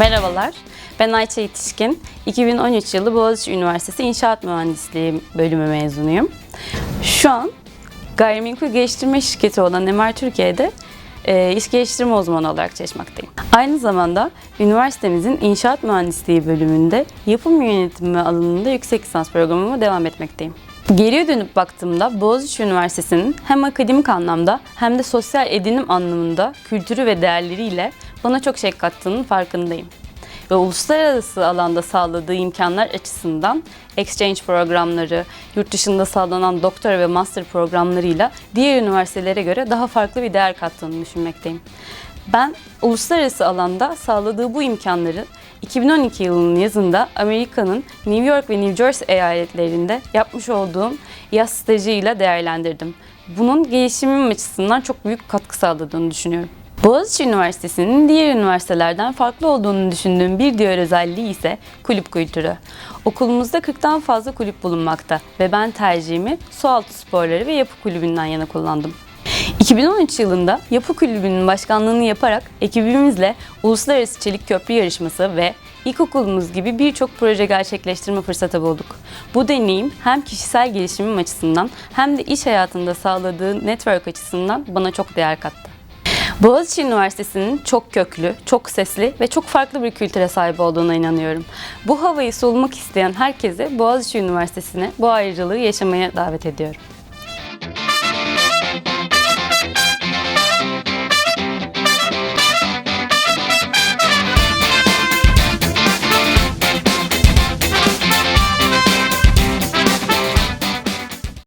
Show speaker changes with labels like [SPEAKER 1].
[SPEAKER 1] Merhabalar, ben Ayça Yetişkin. 2013 yılı Boğaziçi Üniversitesi İnşaat Mühendisliği bölümü mezunuyum. Şu an gayrimenkul geliştirme şirketi olan Emer Türkiye'de e, iş geliştirme uzmanı olarak çalışmaktayım. Aynı zamanda üniversitemizin İnşaat Mühendisliği bölümünde yapım yönetimi alanında yüksek lisans programıma devam etmekteyim. Geriye dönüp baktığımda Boğaziçi Üniversitesi'nin hem akademik anlamda hem de sosyal edinim anlamında kültürü ve değerleriyle bana çok şey kattığının farkındayım. Ve uluslararası alanda sağladığı imkanlar açısından exchange programları, yurt dışında sağlanan doktora ve master programlarıyla diğer üniversitelere göre daha farklı bir değer kattığını düşünmekteyim. Ben uluslararası alanda sağladığı bu imkanları 2012 yılının yazında Amerika'nın New York ve New Jersey eyaletlerinde yapmış olduğum yaz stajıyla değerlendirdim. Bunun gelişimim açısından çok büyük katkı sağladığını düşünüyorum. Boğaziçi Üniversitesi'nin diğer üniversitelerden farklı olduğunu düşündüğüm bir diğer özelliği ise kulüp kültürü. Okulumuzda 40'tan fazla kulüp bulunmakta ve ben tercihimi sualtı sporları ve yapı kulübünden yana kullandım. 2013 yılında Yapı Kulübü'nün başkanlığını yaparak ekibimizle Uluslararası Çelik Köprü Yarışması ve ilkokulumuz gibi birçok proje gerçekleştirme fırsatı bulduk. Bu deneyim hem kişisel gelişimim açısından hem de iş hayatında sağladığı network açısından bana çok değer kattı. Boğaziçi Üniversitesi'nin çok köklü, çok sesli ve çok farklı bir kültüre sahip olduğuna inanıyorum. Bu havayı solumak isteyen herkese Boğaziçi Üniversitesi'ne bu ayrıcalığı yaşamaya davet ediyorum.